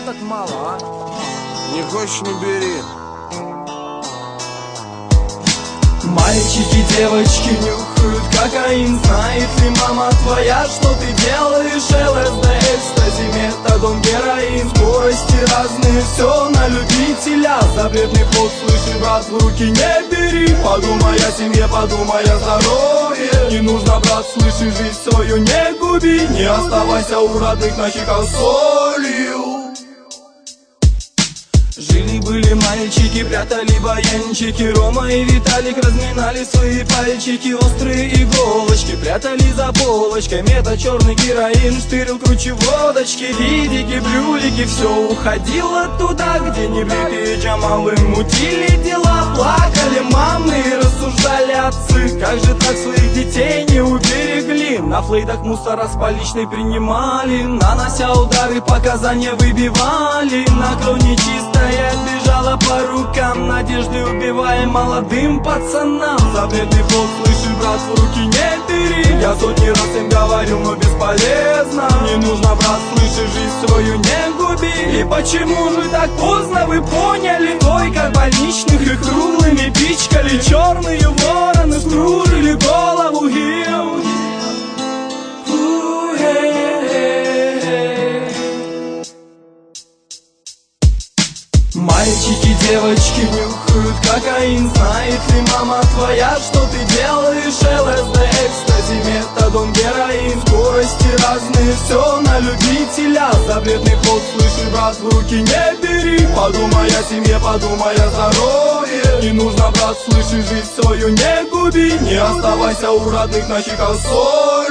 так мало, а? Не хочешь, не бери. Мальчики, девочки нюхают кокаин Знает ли мама твоя, что ты делаешь? ЛСД, экстази, метадон, героин. Скорости разные, все на любителя. Запретный плод, слыши, брат, в руки не бери Подумай о семье, подумай о здоровье. Не нужно, брат, слыши, жизнь свою не губи. Не оставайся у родных на солью Жили-были мальчики, прятали баянчики Рома и Виталик разминали свои пальчики. Острые иголочки прятали за полочкой Мета, черный героин, штырил круче водочки. Видики, брюлики, все уходило туда Где небритые джамалы. Мутили дела Плакали На флейтах мусора с поличной принимали Нанося удары, показания выбивали. На кровь нечистая бежала по рукам Надежды убивая молодым пацанам. Запретный плод, слышишь, брат, в руки не бери Я сотни раз им говорил, но бесполезно Не нужно, брат, слышишь, жизнь свою не губи. И почему же так поздно? Вы поняли? Ой, как больничных и круглыми пичкали Черные вороны Мальчики, девочки нюхают кокаин. Знает ли мама твоя, что ты делаешь? ЛСД, экстази, метадон, героин. Скорости разные, все на любителя. Запретный плод, слышишь, брат, руки. Не бери Подумай о семье, подумай о здоровье Не нужно, брат, слышишь, жизнь свою не губи Не оставайся у родных на солью